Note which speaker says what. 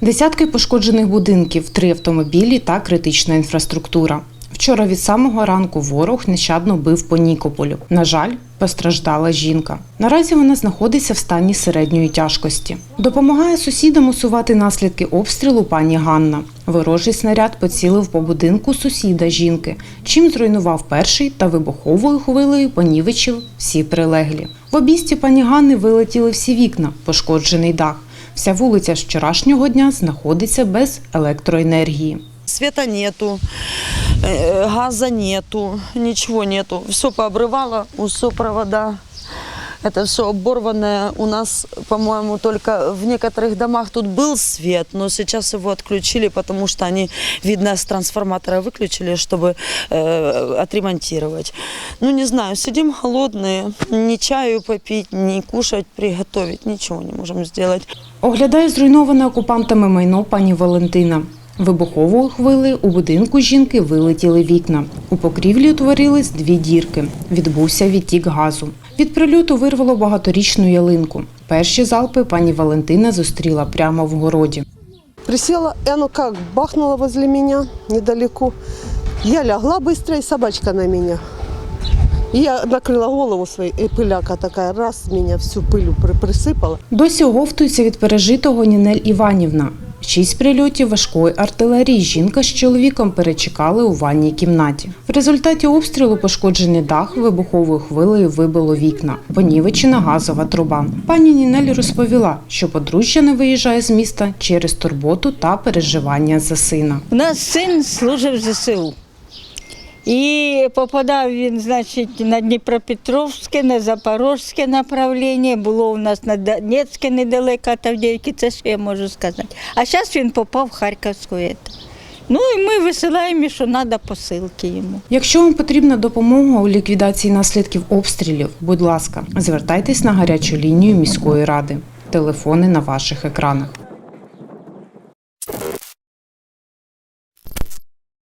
Speaker 1: Десятки пошкоджених будинків, три автомобілі та критична інфраструктура. Вчора від самого ранку ворог нещадно бив по Нікополю. На жаль, постраждала жінка. Наразі вона знаходиться в стані середньої тяжкості. Допомагає сусідам усувати наслідки обстрілу пані Ганна. Ворожий снаряд поцілив по будинку сусіда жінки, чим зруйнував перший та вибуховою хвилею понівечив всі прилеглі. В обійсті пані Ганни вилетіли всі вікна, пошкоджений дах. Вся вулиця з вчорашнього дня знаходиться без електроенергії.
Speaker 2: Света нету, э, газа нету, нічого нету. Все пообривало, усе провода. Это все оборванное. У нас, по-моему, только в некоторых домах тут был свет, но сейчас его отключили, потому что они, видно, с трансформатора выключили, чтобы э, отремонтировать. Ну, не знаю, сидим голодные, ни чаю попить, ни кушать, приготовить, ничего не можем сделать.
Speaker 1: Оглядає зруйноване окупантами майно пані Валентина. Вибуховою хвилею у будинку жінки вилетіли вікна. У покрівлі утворились дві дірки. Відбувся відтік газу. Від прильоту вирвало багаторічну ялинку. Перші залпи пані Валентина зустріла прямо в городі.
Speaker 3: Присела, и оно как бахнуло возле меня недалеко. Я лягла быстро, и собачка на меня. И я накрыла голову своей, и пыляка такая, раз, меня всю пылью при- присыпала.
Speaker 1: Досі оговтується від пережитого Нінель Іванівна. Шість прильотів важкої артилерії жінка з чоловіком перечекали у ванній кімнаті. В результаті обстрілу пошкоджений дах вибуховою хвилею вибило вікна. Понівечена газова труба. Пані Нінель розповіла, що подружжя не виїжджає з міста через турботу та переживання за сина.
Speaker 4: У нас син служив в ЗСУ. І попадав він, значить, на Дніпропетровське, на Запорозьке направлення. Було у нас на Донецьке недалеко, Тавдіївки, це що я можу сказати. А зараз він попав в Харківську. Ну і ми висилаємо, що треба посилки йому.
Speaker 1: Якщо вам потрібна допомога у ліквідації наслідків обстрілів, будь ласка, звертайтесь на гарячу лінію міської ради. Телефони на ваших екранах.